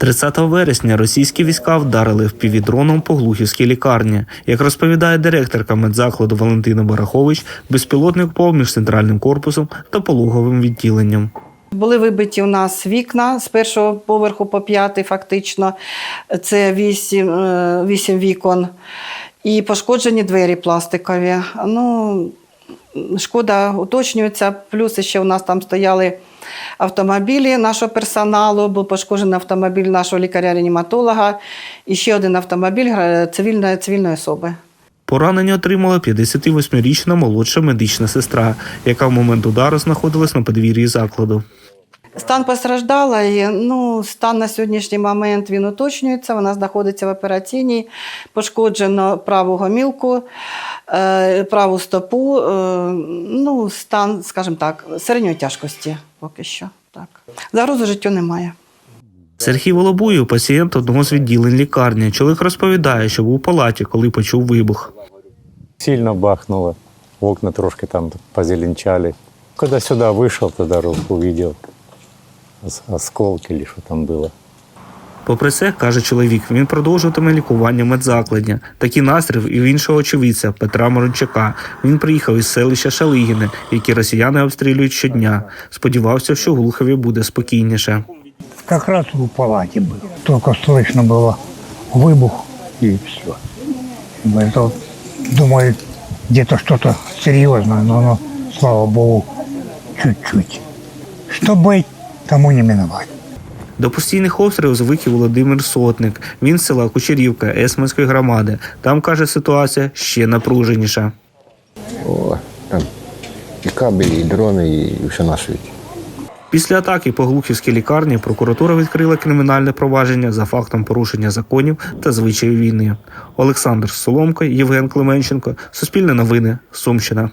30 вересня російські війська вдарили впівдроном по глухівській лікарні. Як розповідає директорка медзакладу Валентина Барахович, безпілотник впав між центральним корпусом та пологовим відділенням. Були вибиті у нас вікна з першого поверху по п'ятий, фактично. Це вісім, е, вісім вікон. І пошкоджені двері пластикові. Ну, шкода уточнюється. Плюс ще у нас там стояли автомобілі нашого персоналу, був пошкоджений автомобіль нашого лікаря-реаніматолога і ще один автомобіль е, цивільної, цивільної особи. Поранення отримала 58-річна молодша медична сестра, яка в момент удару знаходилась на подвір'ї закладу. Стан постраждалої, ну, стан на сьогоднішній момент він уточнюється. Вона знаходиться в операційній, пошкоджено праву гомілку, е, праву стопу. Е, ну, стан, скажімо так, середньої тяжкості поки що. Так. Зараз життю немає. Сергій Волобуєв – пацієнт одного з відділень лікарні. Чоловік розповідає, що був у палаті, коли почув вибух. Сильно бахнуло, окна трошки там позеленчали. Коли сюди вийшов, то ру- увидел осколки що что там было. Попри це, каже чоловік, він продовжуватиме лікування в медзакладі. Такий настрій і в іншого очевидця Петра Морончака. Він приїхав із селища Шалигіне, які росіяни обстрілюють щодня. Сподівався, що в Глухові буде спокійніше. Как раз в палате был. Только слышно было выбух и все. Это, думаю, где-то что-то серьезное, но оно, слава богу, чуть-чуть. Что быть, тому не миновать. До постійних обстрілів звик і Володимир Сотник. Він з села Кучерівка Есменської громади. Там каже, ситуація ще напруженіша. О, там і кабелі, і дрони, і все на світі. Після атаки по Глухівській лікарні прокуратура відкрила кримінальне провадження за фактом порушення законів та звичаїв війни. Олександр Соломко, Євген Клименченко, Суспільне новини, Сумщина.